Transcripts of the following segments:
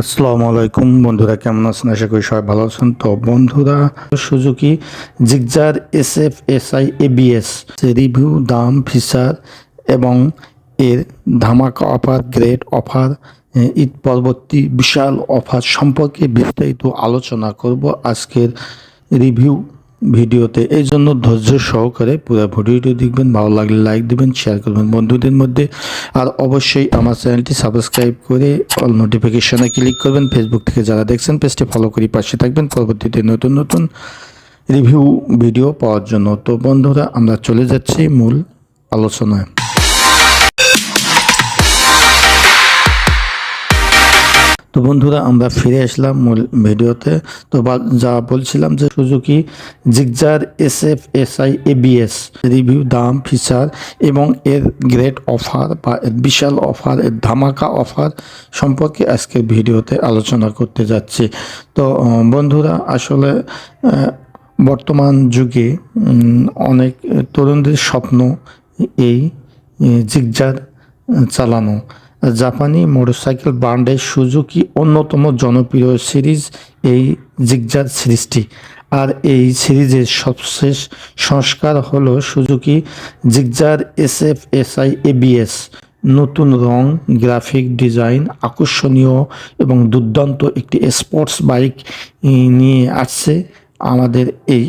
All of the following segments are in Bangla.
আসসালামু আলাইকুম। বন্ধুরা, কেমন আছেন? আশা করি সবাই ভালো আছেন। তো বন্ধুরা, Suzuki, Gixxer S F S I ABS, review, দাম, ফিচার এবং এর ধামাকা অফার, গ্রেট অফার ঈদ পরবর্তী বিশাল অফার সম্পর্কে বিস্তারিত আলোচনা করব আজকের রিভিউ ভিডিওতে এই জন্য ধৈর্য সহকারে পুরো ভিডিওটি দেখবেন, ভালো লাগলে লাইক দিবেন শেয়ার করবেন বন্ধুদের মধ্যে। আর অবশ্যই আমার চ্যানেলটি সাবস্ক্রাইব করে অল নোটিফিকেশনে ক্লিক করবেন। ফেসবুক থেকে যারা দেখছেন পেজটি ফলো করে পাশে থাকবেন। পরবর্তীতে নতুন নতুন রিভিউ ভিডিও পাওয়ার জন্য। তো বন্ধুরা, আমরা চলে যাচ্ছি মূল আলোচনায়। তো বন্ধুরা, আমরা ফিরে আসলাম মূল ভিডিওতে। তো যা বলছিলাম যে Suzuki, Gixxer S F S I ABS review, দাম, ফিচার এবং এর গ্রেট অফার বা এর বিশাল অফার, এর ধামাকা অফার সম্পর্কে আজকের ভিডিওতে আলোচনা করতে যাচ্ছি। তো বন্ধুরা, আসলে বর্তমান যুগে অনেক তরুণদের স্বপ্ন এই জিগজার চালানো। জাপানি মোটরসাইকেল ব্র্যান্ডের সুজুকি অন্যতম জনপ্রিয় সিরিজ এই জিগজার সিরিজটি। আর এই সিরিজের সবশেষ সংস্কার হলো Suzuki Gixxer S F S I ABS নতুন রং, গ্রাফিক ডিজাইন, আকর্ষণীয় এবং দুর্দান্ত একটি স্পোর্টস বাইক নিয়ে আসছে আমাদের এই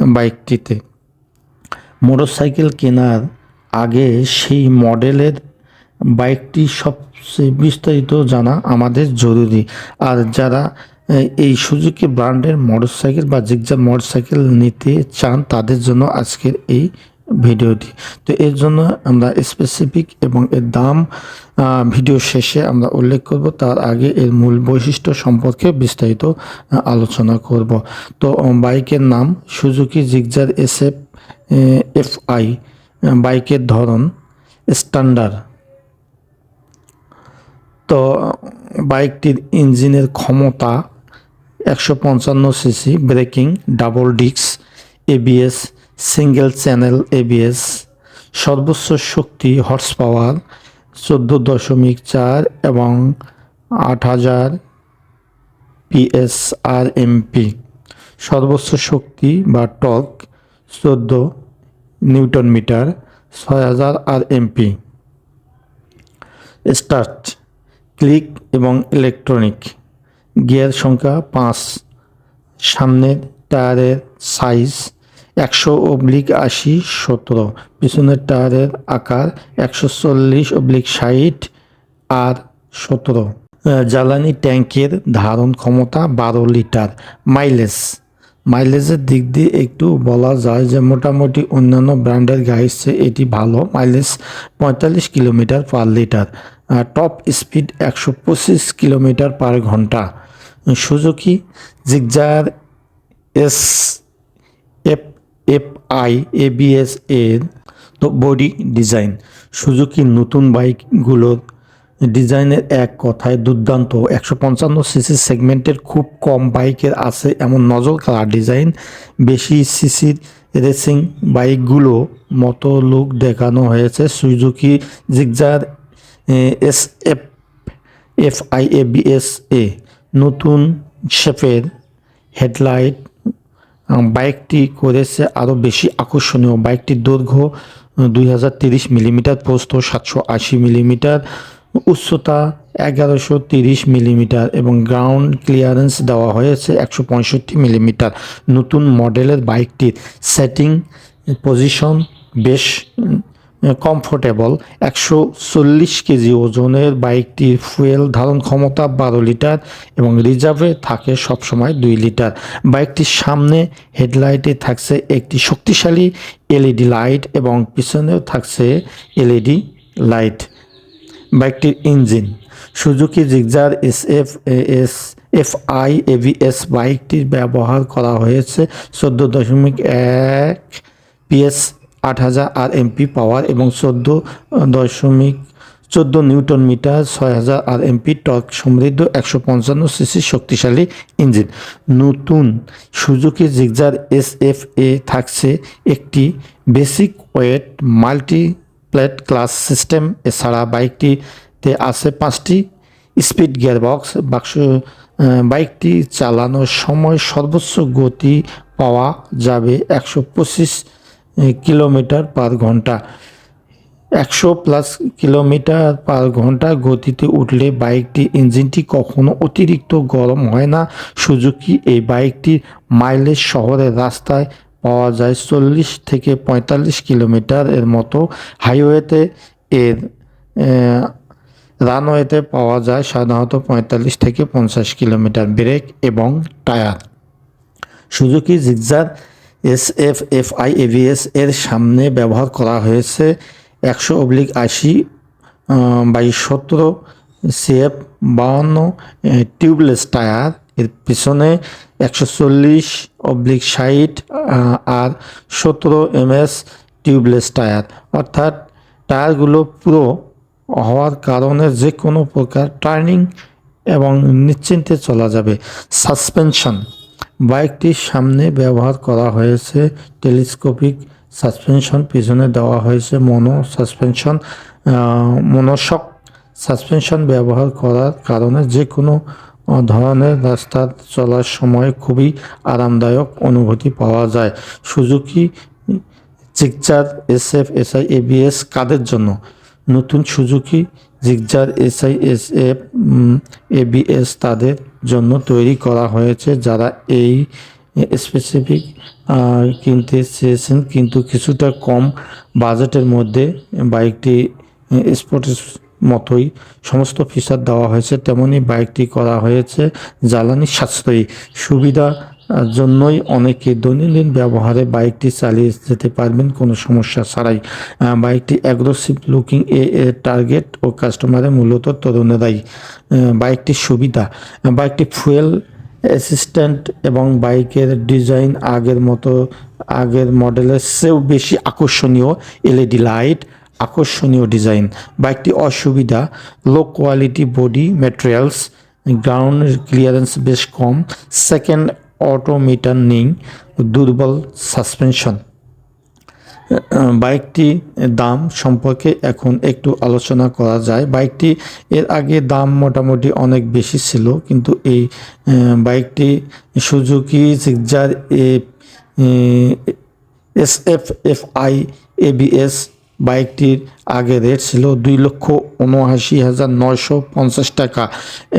বাইকটিতে। মোটরসাইকেল কেনার আগে সেই মডেলের বাইকটি সবচেয়ে বিস্তারিত জানা আমাদের জরুরি। আর যারা এই সুজুকি ব্র্যান্ডের মোটরসাইকেল বা জিগজার মোটরসাইকেল নিতে চান, তাদের জন্য আজকের এই ভিডিওটি। তো এর জন্য আমরা স্পেসিফিক এবং এর দাম ভিডিও শেষে আমরা উল্লেখ করব। তার আগে এর মূল বৈশিষ্ট্য সম্পর্কে বিস্তারিত আলোচনা করব। তো বাইকের নাম Suzuki Gixxer S F F I বাইকের ধরন স্ট্যান্ডার্ড তো বাইকটির ইঞ্জিনের ক্ষমতা একশো পঞ্চান্ন CC, braking, double disc ABS single channel ABS সর্বোচ্চ শক্তি হর্স পাওয়ার চোদ্দ দশমিক চার এবং আট হাজার পিএস আর এমপি সর্বোচ্চ শক্তি বা টর্ক চোদ্দ নিউটন মিটার, ছয় হাজার R M P start. Click এবং ইলেকট্রনিক গিয়ার সংখ্যা পাঁচ। সামনের টায়ারের সাইজ একশো অবলিক আশি সতেরো। পিছনের টায়ারের আকার একশো চল্লিশ অবলিক ষাট আর সতেরো। জ্বালানি ট্যাঙ্কের ধারণ ক্ষমতা বারো লিটার। মাইলেজ মাইলেজের দিক দিয়ে একটু বলা যায় যে মোটামুটি অন্যান্য ব্র্যান্ডের গাড়ির চেয়ে এটি ভালো। মাইলেজ পঁয়তাল্লিশ kilometre per litre top speed একশো পঁচিশ কিলোমিটার পার ঘণ্টা। Suzuki Gixxer S F F I ABS এর তো বডি ডিজাইন সুজুকি নতুন বাইকগুলোর ডিজাইনের এক কথায় দুর্দান্ত। একশো পঞ্চান্ন সিসি সেগমেন্টের খুব কম বাইকের আছে এমন নজর কালার ডিজাইন বেশি সিসির রেসিং বাইকগুলো মতো লুক দেখানো হয়েছে। Suzuki Gixxer S, F F, I, A, B, S, A. নতুন শেপের হেডলাইট বাইকটি করেছে আরও বেশি আকর্ষণীয়। বাইকটির দৈর্ঘ্য দুই হাজার তিরিশ মিলিমিটার প্রস্থ সাতশো আশি মিলিমিটার, উচ্চতা এগারোশো তিরিশ মিলিমিটার এবং গ্রাউন্ড ক্লিয়ারেন্স দেওয়া হয়েছে একশো পঁয়ষট্টি মিলিমিটার। নতুন মডেলের বাইকটির সেটিং পজিশন বেশ কমফোর্টেবল একশো চল্লিশ কেজি ওজনের বাইকটির ফুয়েল ধারণ ক্ষমতা বারো লিটার এবং রিজার্ভে থাকে সবসময় দুই লিটার। বাইকটির সামনে হেডলাইটে থাকছে একটি শক্তিশালী এলইডি লাইট এবং পিছনেও থাকছে এলইডি লাইট। বাইকটির engine, Suzuki Gixxer S F S F I ABS বাইকটির ব্যবহার করা হয়েছে চোদ্দ দশমিক এক পিএস আট হাজার আর এমপি পাওয়ার এবং চোদ্দ দশমিক চোদ্দ নিউটন মিটার ছয় হাজার আর এমপি টর্ক সমৃদ্ধ একশো পঞ্চান্ন সিসি শক্তিশালী ইঞ্জিন। নতুন Suzuki Gixxer S F A থাকছে একটি basic wet multi plate clutch system. এছাড়া বাইকটিতে আছে পাঁচটি স্পিড গিয়ারবক্স। বাক্স আহ, বাইকটি চালানোর সময় সর্বোচ্চ গতি পাওয়া যাবে একশো পঁচিশ কিলোমিটার পার ঘণ্টা। একশো প্লাস কিলোমিটার পার ঘণ্টা গতিতে উঠলে বাইকটি ইঞ্জিনটি কখনো অতিরিক্ত গরম হয় না। সুজুকি এই বাইকটির মাইলেজ শহরের রাস্তায় পাওয়া যায় চল্লিশ থেকে পঁয়তাল্লিশ কিলোমিটার এর মতো। হাইওয়েতে এর রানওয়েতে পাওয়া যায় সাধারণত পঁয়তাল্লিশ থেকে পঞ্চাশ কিলোমিটার ব্রেক এবং tyre. Suzuki Gixxer S F F I ABS এর সামনে ব্যবহার করা হয়েছে একশো অবলিক আশি বাই সতেরো সিএফ বাউন্ন টিউবলেস টায়ার, এর পিছনে একশো চল্লিশ অবলিক ষাট আর সতেরো এমএস টিউবলেস টায়ার। অর্থাৎ টায়ারগুলো পুরো হওয়ার কারণে যে কোনো প্রকার টার্নিং এবং নিশ্চিন্তে চলা যাবে। সাসপেনশন। বাইকটির সামনে ব্যবহার করা হয়েছে টেলিস্কোপিক সাসপেনশন, পিছনে দেওয়া হয়েছে মনো সাসপেনশন মনোশক সাসপেনশন ব্যবহার করার কারণে যে কোনো ধরনের রাস্তা চলার সময় খুবই আরামদায়ক অনুভূতি পাওয়া যায়। Suzuki, Gixxer S F S I, ABS কাদের জন্য? নতুন Suzuki Gixxer S I S F ABS তাদের জন্য তৈরি করা হয়েছে, যারা এই স্পেসিফিক কিনতে চেয়েছেন। কিন্তু কিছুটা কম বাজেটের মধ্যে বাইকটি স্পোর্টস মতোই সমস্ত ফিচার দেওয়া হয়েছে। তেমনই বাইকটি করা হয়েছে জ্বালানি সাশ্রয়ী সুবিধা জন্যই অনেকে দৈনন্দিন ব্যবহারে বাইকটি চালিয়ে যেতে পারবেন, কোনো সমস্যা ছাড়াই। বাইকটি অ্যাগ্রেসিভ লুকিং এ টার্গেট ও কাস্টমারের মূলত তরুণেরাই বাইকটির সুবিধা, বাইকটি ফুয়েল অ্যাসিস্ট্যান্ট এবং বাইকের ডিজাইন আগের মতো, আগের মডেলের চেয়েও বেশি আকর্ষণীয় এলইডি লাইট আকর্ষণীয় ডিজাইন বাইকটি অসুবিধা low quality body materials ground clearance বেশ কম। সেকেন্ড অটোমিটার নেই, দুর্বল সাসপেনশন। বাইকটি দাম সম্পর্কে এখন একটু আলোচনা করা যায়। বাইকটি এর আগে দাম মোটামুটি অনেক বেশি ছিল, কিন্তু এই বাইকটি Suzuki Gixxer A S F F I ABS বাইকটির আগে রেট ছিল দুই লক্ষ উনআশি হাজার নয়শো পঞ্চাশ টাকা।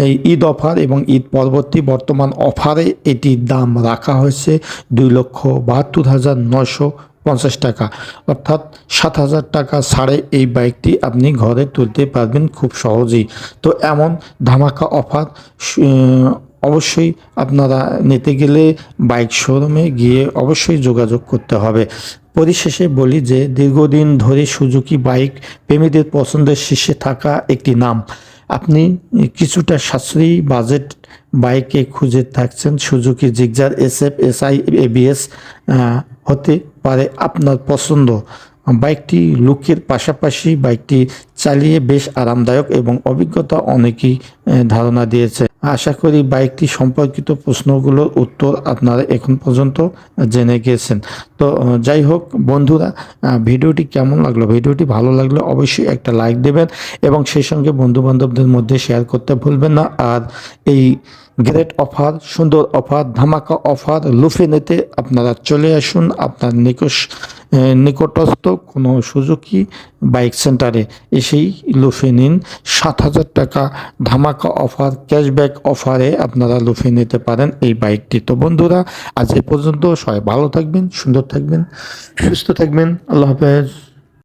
এই ঈদ অফার এবং ঈদ পরবর্তী বর্তমান অফারে এটির দাম রাখা হয়েছে দুই লক্ষ বাহাত্তর হাজার নয়শো পঞ্চাশ টাকা। অর্থাৎ সাত হাজার টাকা ছাড়ে এই বাইকটি আপনি ঘরে তুলতে পারবেন খুব সহজেই। তো এমন ধামাকা অফার অবশ্যই আপনারা নিতে গেলে বাইক শোরুমে গিয়ে অবশ্যই যোগাযোগ করতে হবে। পরিশেষে বলি যে, দীর্ঘদিন ধরে সুজুকি বাইক প্রেমীদের পছন্দের শীর্ষে থাকা একটি নাম। আপনি কিছুটা সাশ্রয়ী বাজেট বাইকে খুঁজে থাকছেন। Suzuki, Gixxer S F S I ABS হতে পারে আপনার পছন্দ। বাইকটি লুকের পাশাপাশি বাইকটি চালিয়ে বেশ আরামদায়ক এবং অভিজ্ঞতা অনেকেই ধারণা দিয়েছে। আশা করি বাইকটি সম্পর্কিত প্রশ্নগুলোর উত্তর আপনারা এখন পর্যন্ত জেনে গিয়েছেন তো যাই হোক বন্ধুরা ভিডিওটি কেমন লাগল? ভিডিওটি ভালো লাগলে অবশ্যই একটা লাইক দেবেন এবং সেই সঙ্গে বন্ধু বান্ধবদের মধ্যে শেয়ার করতে ভুলবেন না। আর এই গ্রেট অফার, সুন্দর অফার, ধামাকা অফার লুফে নিতে আপনারা চলে আসুন আপনার নিকশ নিকটস্থ কোনো সুজুকি বাইক সেন্টারে। এসেই লুফে নিন। সাত হাজার টাকা ধামাকা অফার, ক্যাশব্যাক অফারে আপনারা লুফে নিতে পারেন এই বাইকটি। তো বন্ধুরা, আজ এ পর্যন্ত সবাই ভালো থাকবেন, সুন্দর থাকবেন, সুস্থ থাকবেন। আল্লাহ হাফেজ।